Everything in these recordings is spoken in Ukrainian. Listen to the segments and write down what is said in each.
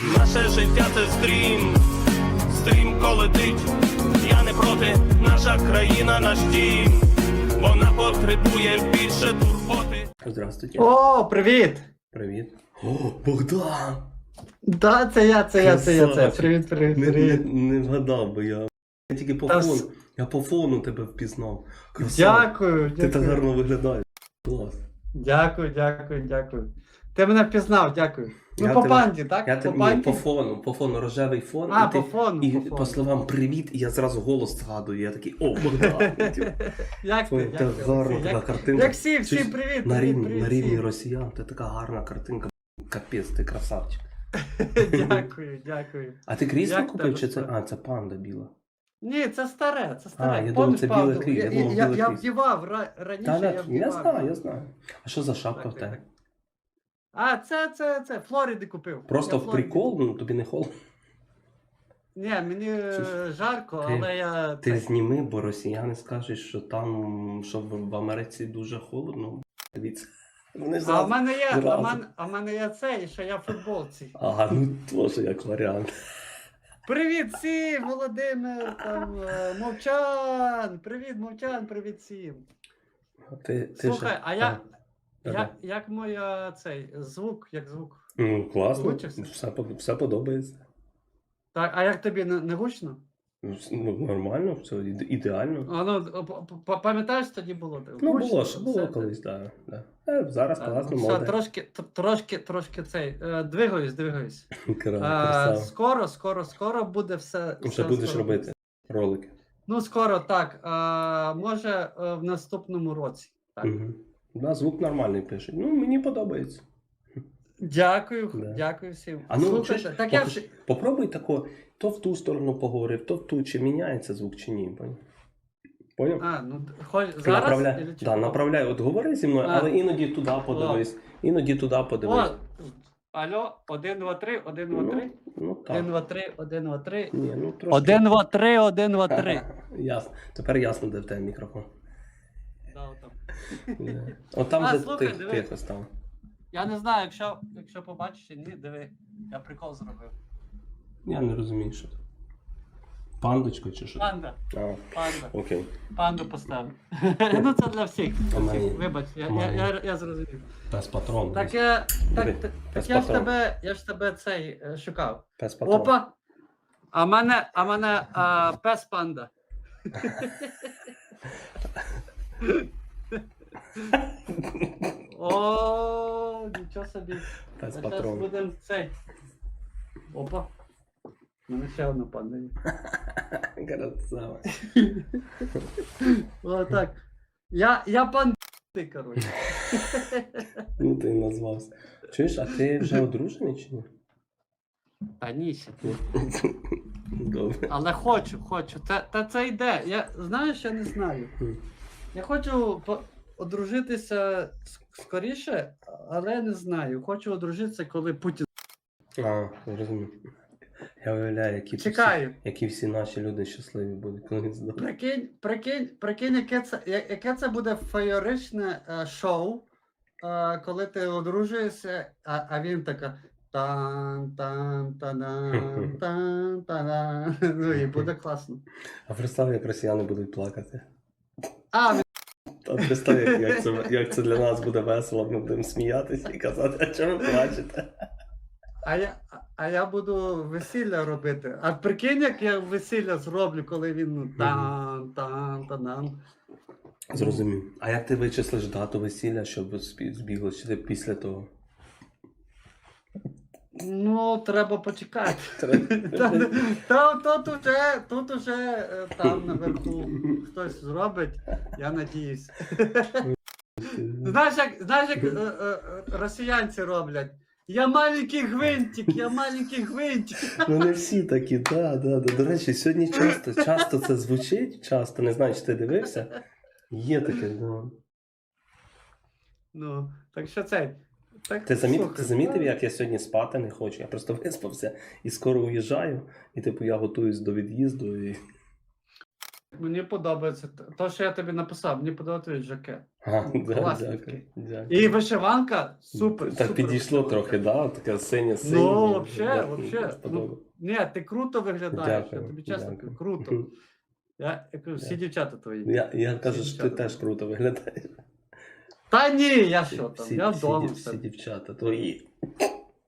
Наше життя це стрім, стрімко летить. Я не проти, наша країна наш дім. Вона потребує більше турботи. Здравствуйте. О, привіт! Привіт. О, Богдан! Да, це я, це я, це я, це. я. Привіт, привіт, Не, не, привіт. не вгадав би я. Я тільки по Та фону. с- Я по фону тебе впізнав. Красава. Дякую, Ти так дякую. гарно виглядаєш. Клас. Дякую, дякую, дякую. Ти мене впізнав, дякую. Ну, Я по тебе- панді, так? Я по тебе ні, по фону, по фону рожевий фон. А, і ти, по фону, І по по, фону. словам привіт, і я зразу голос згадую. Я такий, о, Богдан. Як ти, як ти, гарна така картинка. Як всі, всі, привіт, На рівні, на рівні росіян. Це така гарна картинка. Капець, ти красавчик. Дякую, дякую. А ти крісло купив чи це? А, це панда біла. Ні, це старе, це старе. А, я думав, це біле крісло, я Я, я, я вдівав раніше, Та, я я, вдівав. я знаю, я знаю. А що за шапка в тебе? Так. А, це, це, це, Флориди купив. Просто Я в прикол, ну тобі не холодно. Ні, мені Слушай, жарко, ти- але я. Ти це- зніми, бо росіяни скажуть, що там, що в, в Америці дуже холодно. Дивіться. Вони А в мене є, а в мене, а в мене є це, і що я в футболці. Ага, ну теж як варіант. Привіт всім, Володимир, там, е, Мовчан, привіт, Мовчан, привіт всім. Ти, ти Слухай, ще- а я, Так, я, як моя цей звук, як звук. Ну, класно, Влучився? все, все подобається. Так, а як тобі не, не гучно? Ну, Ну, нормально, все ідеально. А ну, пам'ятаєш, тоді було? Ну, Гучно, було, що було все. колись, так. Да, да. Е, зараз Так, класно, все, моде. трошки, трошки, трошки цей, е, двигаюсь, двигаюсь. А, скоро, скоро, скоро буде все. Вже все будеш скоро робити ролики. Ну, скоро так. А, може, е, в наступному році. Так. Угу. Да, звук нормальний пишуть. Ну, мені подобається. Дякую, Да. дякую всім. А ну, Слухайте, чуєш, так я попробуй тако, то в ту сторону поговорив, то в ту, чи міняється звук, чи ні. Поняв? Поняв? А, ну хоч зараз. направляй, да, направляй, от говори зі мною, А. але іноді туди подивись, іноді туди подивись. О, алло, 1, 2, 3, 1, 2, 3. Ну 1, 2, 3, 1, 2, 3. Ні, ну трошки. 1, 2, 3, 1, 2, 3. Ясно. Тепер ясно, де в тебе мікрофон. Да, отам. Е, От там А, же слухай, тих, диви. тихо став. Я не знаю, якщо, якщо побачиш, чи ні, диви, я прикол зробив. Я не розумію, що це. Пандочка чи що? Панда, А, панда, окей. панду поставив. ну це для всіх. А мені? Вибач, я, я, я, я зрозумів. Пес патрон. Так, я, так, Диви, так, я ж тебе, я ж тебе цей е, шукав. Пес патрон. Опа! А в мене, а в мене а, пес панда. О, нічого собі. Пес Зараз патрон. будемо цей. Опа. У мене ще одна панда є. Красава. Отак. Я, я пан коротше. Ну ти назвався. Чуєш, а ти вже одружений чи ні? Та ні, ще. Добре. Але хочу, хочу. Та, та це йде. Я знаєш, я не знаю. Я хочу по- одружитися скоріше, але не знаю. Хочу одружитися, коли Путін. А, розумію. Я уявляю, які, Чекаю. Всі, які всі наші люди щасливі будуть, коли він здохне. Прикинь, прикинь, прикинь, яке це, яке це буде феєричне е, шоу, е, коли ти одружуєшся, а, а він така. Тан, тан, тадан, тан, тадан. Ну і буде класно. А представ, як росіяни будуть плакати. А, Та представ, як, як, це, як це для нас буде весело, ми будемо сміятися і казати, а чому ви плачете? а, я, а я буду весілля робити. А прикинь, як я весілля зроблю, коли він ну, тан, тан, тадан. Зрозумів. А як ти вичислиш дату весілля, щоб збі- збігло, чи ти після того? Ну, треба почекати. Та, та, тут уже, тут уже е, там наверху хтось зробить, я надіюсь. Знаєш, як, знаєш, як е, е, е, росіянці роблять? Я маленький гвинтик, я маленький гвинтик. Ну не всі такі, да, да, да. До речі, сьогодні часто, часто це звучить, часто, не знаю, чи ти дивився. Є таке, да. Ну, так що це. Так, Ти замітив, ти замітив, ну, як я сьогодні спати не хочу? Я просто виспався і скоро уїжджаю, і типу я готуюсь до від'їзду і. Мені подобається. т- То, що я тобі написав, мені подобається твій жакет. А, Класний такий. І вишиванка супер. Так супер підійшло вишиванка. трохи, да? Таке синє синє. Ну, вообще, вообще. Сподобалось. Ну, ні, ти круто виглядаєш, Дякую, я тобі чесно дякую. кажу, круто. Я, я кажу, всі дівчата твої. Я, я кажу, що ти теж круто виглядаєш. Та ні, я що там, Всі, я вдома. все. всі дівчата твої.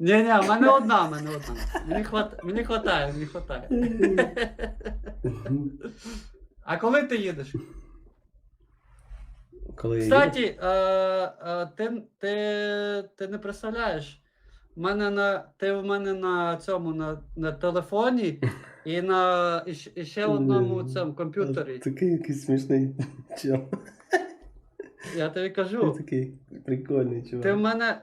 Ні, ні, в мене одна, в мене одна. Мені, хват... мені хватає, мені хватає. А коли ти їдеш? Коли Кстати, е, е, ти, ти, ти не представляєш. В мене на, ти в мене на цьому на, на телефоні і на і ще одному цьому комп'ютері. Такий якийсь смішний чел. Я тобі Ти кажу, такий прикольний чувак. ти в мене.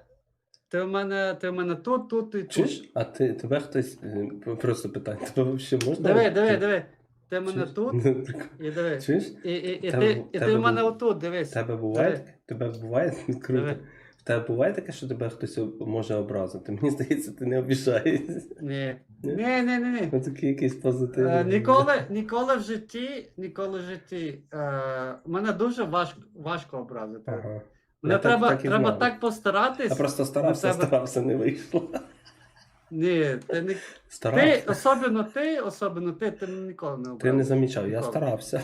Ти в мене, ти в мене тут, тут і тут. Чуєш? А ти, тебе хтось, е, просто питає, тебе взагалі можна? Диви, диви, диви. Ти в мене тут Ну, і диви. Чуєш? І, і, і, ти, і ти в мене отут, дивись. Тебе буває. Тебе буває круто. Тебе буває таке, що тебе хтось може образити. Мені здається, ти не обіжаєшся. Ні. Ні? Ні, ні. Ну такий якийсь позитивний. Е, ніколи, ніколи в житті, ніколи в житті. Е, мене дуже важко, важко образити. Ага. Мене Я треба, так і треба знав. так постаратись. Я просто старався, тебе- старався, не вийшло. Ні, ти не. Ти, Старався. особливо ти, особливо ти, ти ніколи не Ти не замічав, я старався.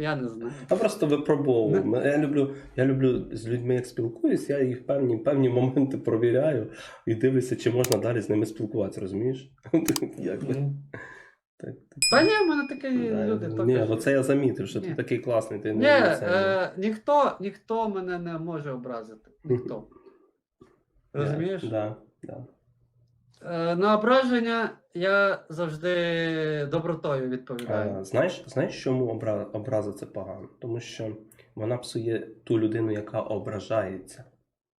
Я не знаю. Я просто випробовував. Я люблю, я люблю з людьми, як спілкуюсь, я їх певні, певні моменти провіряю і дивлюся, чи можна далі з ними спілкуватися, розумієш? Як би, так, Та ні, в мене такі Да, люди. Ні, оце я замітив, що Ні. ти такий класний, ти не е, ніхто, ніхто мене не може образити. Ніхто. Розумієш? Да, да. Е, на ображення я завжди добротою відповідаю. А, знаєш, знаєш, чому обра... образа це погано? Тому що вона псує ту людину, яка ображається,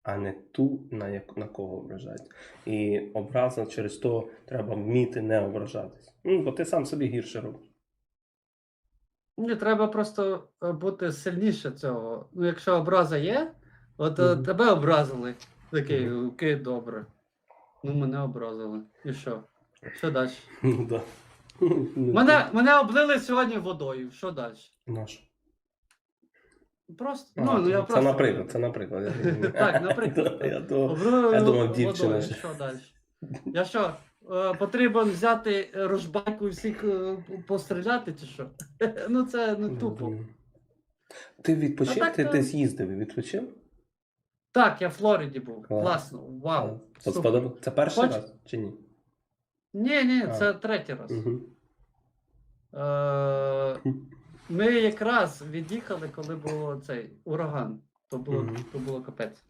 а не ту, на, як... на кого ображається. І образа через то треба вміти не ображатись. Ну, бо ти сам собі гірше робиш. Мені треба просто е, бути сильніше цього. Ну, якщо образа є, от е, Мгм. тебе образили. Такий, окей, добре. Ну, мене образили. І що? Що далі? Ну, да. Мене, мене облили сьогодні водою. Що далі? Наш. Просто. А, ну, ну, я це просто... наприклад, це наприклад. Так, наприклад. Я думав, дівчина. Що далі? Я що? е, Потрібен взяти е, рожбайку і всіх е, постріляти чи що? Ну це ну тупо. Ти відпочив, ти, ти з'їздив і відпочив? Так, я в Флориді був. Клас. Класно. Вау. Супер. сподобав- Це перший Хоч- раз чи ні? Ні, ні, А. це третій раз. Угу. Е, ми якраз від'їхали, коли був цей ураган. То було, Мгм. то було капець.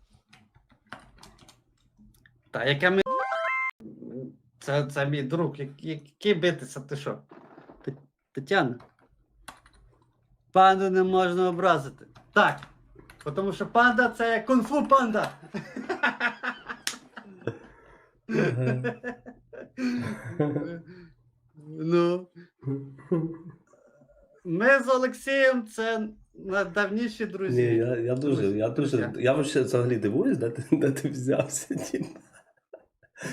Та яке ми. Це, це мій друг, як- який битися, ти що? Тетяна. Панду не можна образити. Так. Тому що панда це кунг-фу панда. Ну. Ми з Олексієм це давніші друзі. Ні, я, я дуже, я дуже, я вообще взагалі дивуюсь, де ти, де ти взявся. типу.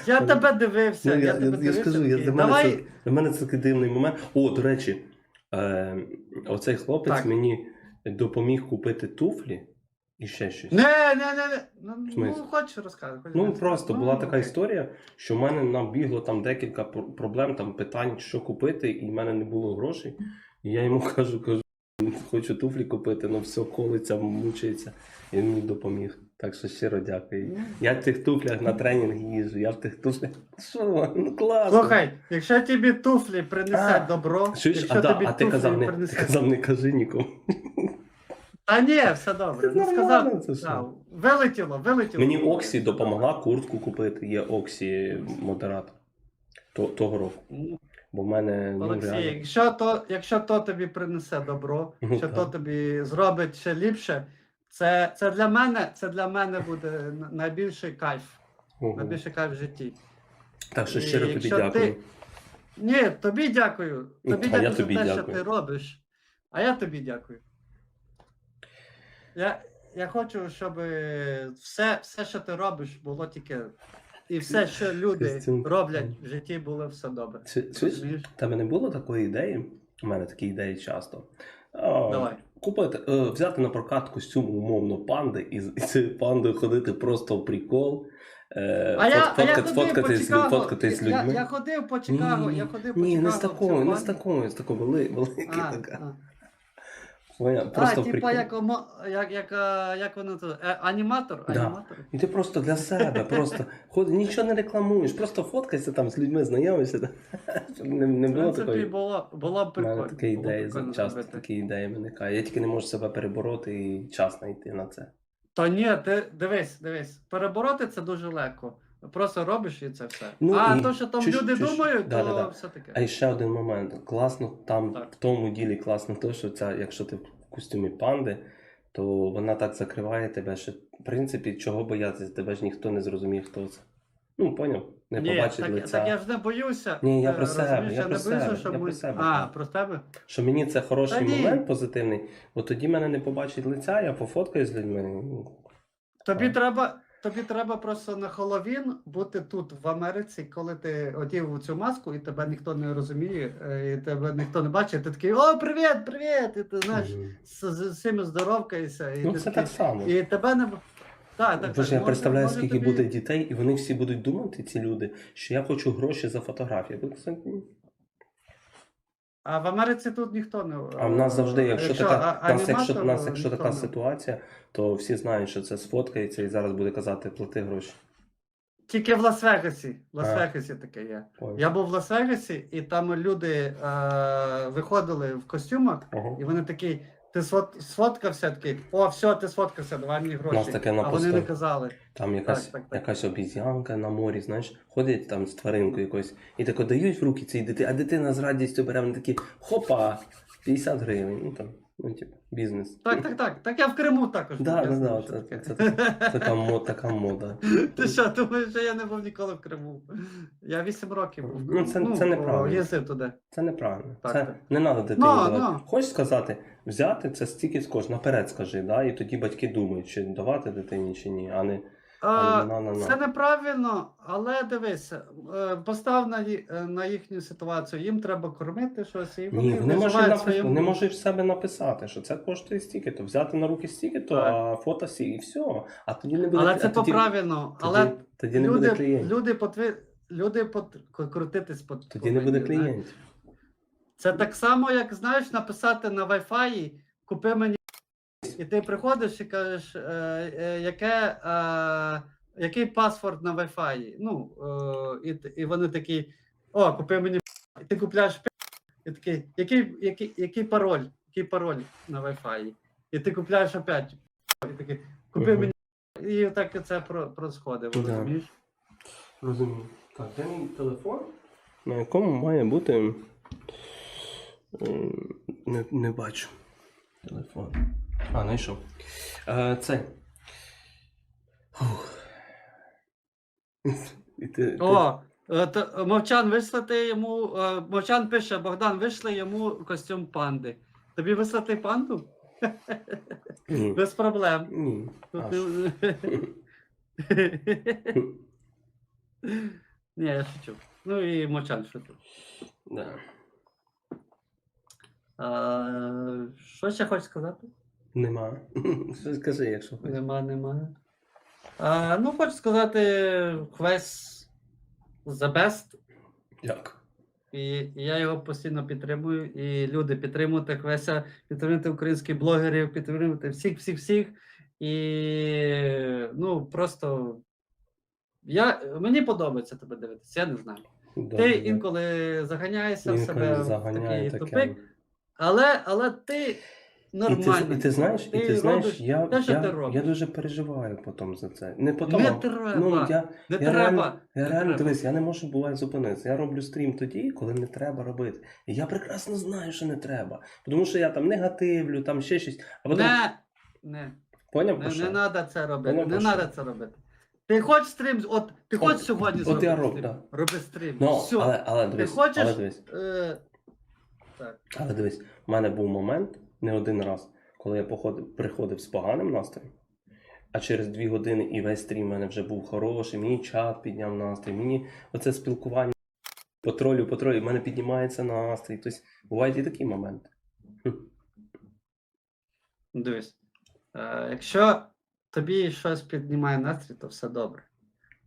Я тебе дивився, Ну, я, я, тебе я, дивився. скажу, я, для, мене це, для мене це такий дивний момент. О, до речі, е, оцей хлопець Так. мені допоміг купити туфлі і ще щось. Не, не, не, не. Ну, ну смислі? хочеш розказати. хочеш Ну розказати? просто Ну, була така окей. історія, що в мене набігло там декілька пр- проблем, там питань, що купити, і в мене не було грошей. І я йому кажу, кажу, хочу туфлі купити, ну все колиться, мучається. І він мені допоміг. Так що щиро дякую. Ну. Я в тих туфлях на тренінг їжджу, я в тих туфлях. Що, ну класно. Слухай, якщо тобі туфлі принесуть А, добро, Чуєш, якщо а, да, тобі а ти туфлі казав, не, ти принесуть... казав, не кажи нікому. Та ні, все добре. Це Ну, сказав, це да, вилетіло, вилетіло. Мені Оксі допомогла куртку купити, є Оксі модератор. То- Того року. Ну, Бо в мене ну, Олексій, реально. якщо то, якщо то тобі принесе добро, Ну, що то тобі зробить ще ліпше, це, це для мене, це для мене буде на- найбільший кайф. Ого. Найбільший кайф в житті. Так що І щиро тобі якщо дякую. ти- Ні, тобі дякую. Тобі а я дякую тобі за те, дякую. що ти робиш. А я тобі дякую. Я, я хочу, щоб все, все, що ти робиш, було тільки. І все, що люди роблять в житті, було все добре. Чи- Чуєш, Розумієш? в тебе не було такої ідеї, У мене такі ідеї часто. А, Давай. Купити, е, взяти на прокат костюм умовно панди і з цією пандою ходити просто в прикол. Е, А я, а я фоткати- ходив по фоткатись, Чикаго. фоткатись з я, людьми. я ходив по Чикаго, Ні, я ходив по Ні, Чикаго. не з в такою, не з такою, з такою вели, великий А, така. а. Поняв? А, типа як, омо- як, як, а, як воно це? Е, аніматор? Да. Аніматор? І ти просто для себе, просто ход, нічого не рекламуєш, просто фоткайся там з людьми, знайомишся. Щоб не, не В було принципі, такої. було, було б У мене прикольно. було б ідеї прикольно часто зробити. такі ідеї виникають. Я тільки не можу себе перебороти і час знайти на це. Та ні, ти дивись, дивись. Перебороти це дуже легко. Просто робиш і це все. Ну, а і то, що там чуєш- люди чуєш? думають, Да, то да, да. все таке. А ще один момент. Класно там Так. в тому ділі класно те, що ця, якщо ти в костюмі панди, то вона так закриває тебе, що в принципі чого боятися, тебе ж ніхто не зрозумів, хто це. Ну, поняв? Не Ні, побачить так, лиця. так я ж не боюся. Ні, я Е, про себе, розумієш, я не про боюся, себе, що я ми- про себе, А, про тебе? Що мені це хороший Та ні. момент позитивний, бо тоді мене не побачить лиця, я пофоткаю з людьми. ну, Тобі Так. треба, тобі треба просто на Хеллоуін бути тут, в Америці, коли ти одів цю маску і тебе ніхто не розуміє, е, і тебе ніхто не бачить, ти такий о, привіт, привіт! І ти знаєш, з, всіми здоровкаєшся. І Ну, ти це такий, так само. І тебе не. Так, так, Боже, так, я представляю, може скільки тобі- буде дітей, і вони всі будуть думати, ці люди, що я хочу гроші за фотографії. Я буду казати, «Ні». А в Америці тут ніхто не. А в нас завжди, якщо така, а- нас, якщо, нас, якщо така не. ситуація, то всі знають, що це сфоткається і зараз буде казати плати гроші. Тільки в Лас-Вегасі. В Лас-Вегасі таке є. Ой. Я був в Лас-Вегасі, і там люди е, виходили в костюмах, Ага. і вони такі. Ти сфот- сфоткався такий, о, все, ти сфоткався, давай мені гроші. нас таке а вони не казали. Там якась, так, так. якась обіз'янка на морі, знаєш, ходять там з тваринкою якось. і тако дають в руки цій дитині, а дитина з радістю бере, вони такі, хопа, 50 гривень. Ну там, ну типу, бізнес. Так, так, так. Так я в Криму також. Да, да, да, що це- таке. це- Така, мо- така мода. Ти що, думаєш, що я не був ніколи в Криму? Я 8 років був. Ну, це- це неправильно. Їздив туди. Це неправильно. Так, це так. не треба дитині Ну, давати. ну. Хочеш сказати, взяти це стільки скож, наперед скажи, да? і тоді батьки думають, чи давати дитині, чи ні, а не А, на, на, на. Це неправильно, але дивись, е, постав на, ї- е, на їхню ситуацію. Їм треба кормити щось, і вони, Ні, вони можуть, напис... своїм- вони можуть в себе написати, що це коштує стільки, то взяти на руки стільки, то Так. а фото сі, і все. А тоді не буде Але а це тоді, по-правильно. тоді, Але тоді не буде люди, клієнтів. люди, потви... люди пот... крутитись по Тоді не буде повинні, знаєш. клієнтів. Це так само, як знаєш, написати на Wi-Fi, купи мені. І ти приходиш і кажеш, е, е, яке, е, який паспорт на Wi-Fi. Ну, е, і, і вони такі, о, купи мені. І ти купляєш і такий, який, який, який пароль? Який пароль на Wi-Fi? І ти купляєш опять. І такий, купи мені. І так це про, происходить, розумієш? Розумію. Так, де мій телефон? На якому має бути. Не, не бачу. Телефон. А, знайшов. Е, це. Фух. І ти, ти- О, е, то, Мовчан вислати йому. е, Мовчан пише, Богдан, вийшли йому костюм панди. Тобі вислати панду? Ні. Без проблем. Ні. Тут Аж. ти- Ні, я шучу. Ну і Мовчан шутив. Да. А, Що ще хочеш сказати? Нема. Що скажи, якщо хочеш. Нема, нема. А, ну, хочу сказати, Quest the best. Дякую. І я його постійно підтримую. І люди підтримуйте Квеся, підтримуйте українських блогерів, підтримуйте всіх, всіх, всіх. І ну просто я, мені подобається тебе дивитися, я не знаю. Ти інколи заганяєшся в Інколи себе в такий таке. тупик, але, але ти І нормально. ти, і ти знаєш, і Ти ти знаєш, робиш я, те, що я, ти робиш. я дуже переживаю потім за це. Не потім, Не а- треба, ну, я, не я треба. реально, я не реально треба. дивись, я не можу буває зупинитися. Я роблю стрім тоді, коли не треба робити. І я прекрасно знаю, що не треба. Тому що я там негативлю, там ще щось. А потім Не, не. поняв Не, не треба це робити. Поняв, Не треба це робити. Ти хочеш стрім, от ти От- хочеш сьогодні от зробити я роблю, стрім? да. Роби стрім. Ну, Все. але, але ти дивись, хочеш. але дивись, Е... Так. але дивись, в мене був момент не один раз, коли я походив, приходив з поганим настроєм. А через дві години і весь стрім в мене вже був хороший, мені чат підняв настрій, мені оце спілкування потролю, потролю, в мене піднімається настрій. Тобто бувають і такі моменти. Дивись. Е, якщо тобі щось піднімає настрій, то все добре.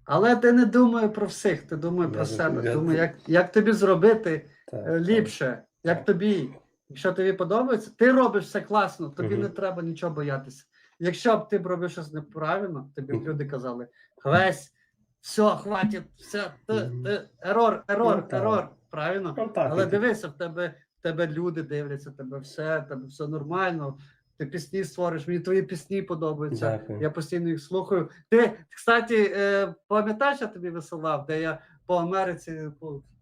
Але ти не думай про всіх, ти думай Я про себе. я- Думай, як, як тобі зробити Так, е, так. ліпше, як Так. тобі. Якщо тобі подобається, ти робиш все класно, тобі не треба нічого боятися. Якщо б ти б робив щось неправильно, тобі б люди казали: Хвесь, все, хватить, все, ти, ти, ерор, ерор, Ну, ерор. Правильно? Ну, Але дивися, в тебе, в тебе люди дивляться, в тебе все, в тебе все нормально. Ти пісні створиш, мені твої пісні подобаються. Дякую. Я постійно їх слухаю. Ти, кстати, е, пам'ятаєш, я тобі висилав, де я по Америці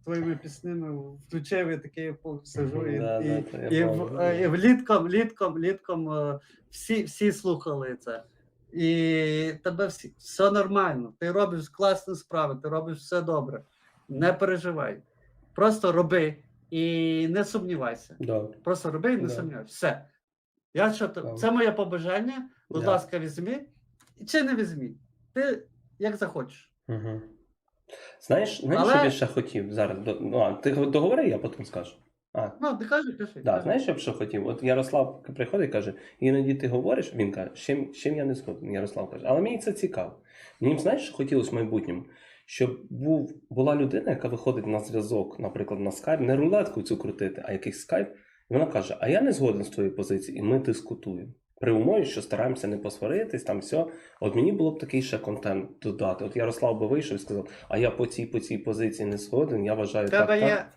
твоїми піснями включив і такий сижу і, Да, і, да, я і, в, е, і влітком, літком, літком е, всі, всі слухали це. І тебе всі все нормально. Ти робиш класні справи, ти робиш все добре. Не переживай. Просто роби і не сумнівайся. Добре. Просто роби і не Да. сумнівайся. Все. Я що то, Так. це моє побажання. Будь Да. ласка, візьми. Чи не візьми. Ти як захочеш. Угу. Знаєш, знаєш, Але- що я ще хотів зараз? До- Ну, а, ти договори, я потім скажу. А, Ну, ти кажи, кажи. да, кажи. знаєш, я б що хотів? От Ярослав приходить і каже, іноді ти говориш, він каже, з чим, з чим я не згоден. Ярослав каже, але мені це цікаво. Мені б, знаєш, що хотілося в майбутньому? Щоб був, була людина, яка виходить на зв'язок, наприклад, на скайп, не рулетку цю крутити, а якийсь скайп, і вона каже: А я не згоден з твоєю позицією, і ми дискутуємо. При умові, що стараємося не посваритись, там все. От мені було б такий ще контент додати. От Ярослав би вийшов і сказав, а я по цій по цій позиції не згоден, я вважаю тебе так. є, так.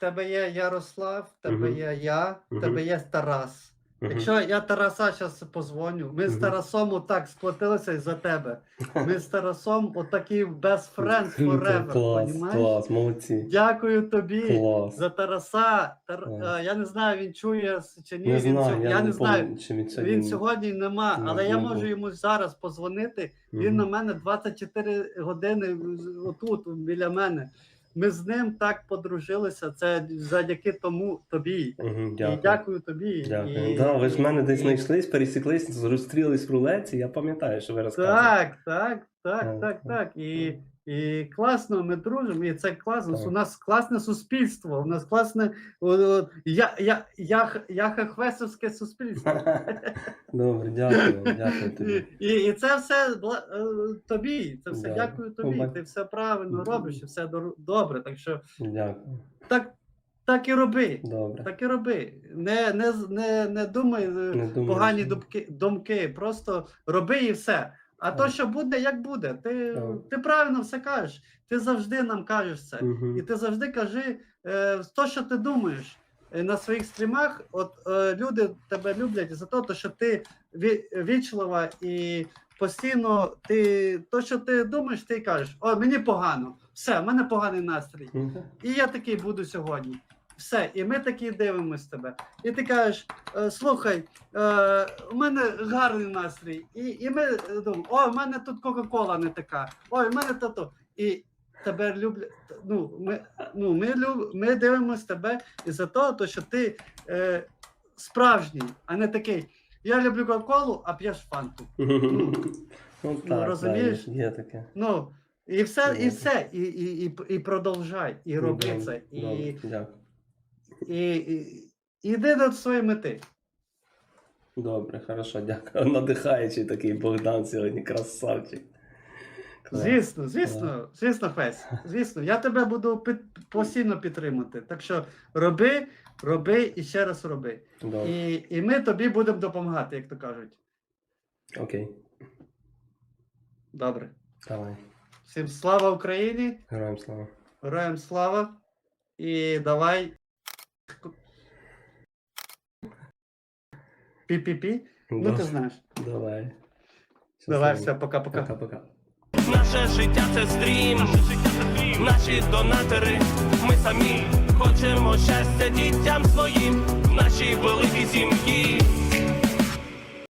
тебе є Ярослав, тебе угу. є я, угу. Тебе є Тарас. Якщо я Тараса зараз позвоню, ми з Тарасом отак сплотилися із-за тебе. Ми з Тарасом отакі best friends forever. клас, понімаєш? клас, молодці. Дякую тобі Клас. за Тараса. Тар... Клас. е, Я не знаю, він чує чи ні. Не він знаю, сьо- я, не знаю. чи він сьогодні. Він сьогодні нема, Ну, але я можу ну. йому зараз позвонити. Він Мгм. на мене 24 години отут, біля мене. Ми з ним так подружилися. Це завдяки тому тобі. Дякую. І Дякую. тобі. Дякую. І- Да, ви ж в мене десь знайшлись, пересіклись, зустрілись в рулеці, я пам'ятаю, що ви розказували. Так, Так, так, так, так. І, і класно, ми дружимо, і це класно. Так. У нас класне суспільство. У нас класне я, я, я, я хахвесовське суспільство. Добре, дякую, дякую тобі. і, і це все бла- е, тобі. Це все Да. дякую тобі. Оба- Ти все правильно робиш, і все добре. Так що Дякую. так, так і роби. Добре. Так і роби. Не, не, не, не думай е, Не погані думки, думки. Просто роби і все. А то, що буде, як буде. Ти, ти правильно все кажеш. Ти завжди нам кажеш це. І ти завжди кажи е, то, що ти думаєш. Е, На своїх стрімах, от е, люди тебе люблять за те, то, що ти ві- вічлива і постійно ти то, що ти думаєш, ти кажеш: О, мені погано, все, в мене поганий настрій. І я такий буду сьогодні. Все, і ми такі дивимось тебе. І ти кажеш: «Е, слухай, е, у мене гарний настрій. І, і ми е, думаємо, о, в мене тут Кока-Кола не така. Ой, в мене то то. І тебе люблять. Ну, ми, ну, ми, люб, ми дивимось тебе із-за того, то, що ти е, справжній, а не такий. Я люблю Кока-Колу, а п'єш фанту. Ну так, розумієш? є таке. Ну, і все, і Ну. все. І, і, і, і продовжай, і роби це. І. і, і, іди до своєї мети. Добре, хорошо, дякую. Надихаючий такий Богдан сьогодні, красавчик. Звісно, звісно, звісно, Фесь. Звісно, я тебе буду під, постійно підтримати. Так що роби, роби і ще раз роби. Добре, І, і ми тобі будемо допомагати, як то кажуть. окей, Добре. давай. Всім слава Україні, Героям слава. героям слава. І давай. Пі-пі-пі. Ну, ти знаєш. Давай. Давай, все, пока-пока. Пока-пока. Наше життя це стрім, наші донатори, ми самі хочемо щастя дітям своїм, в нашій великій сім'ї.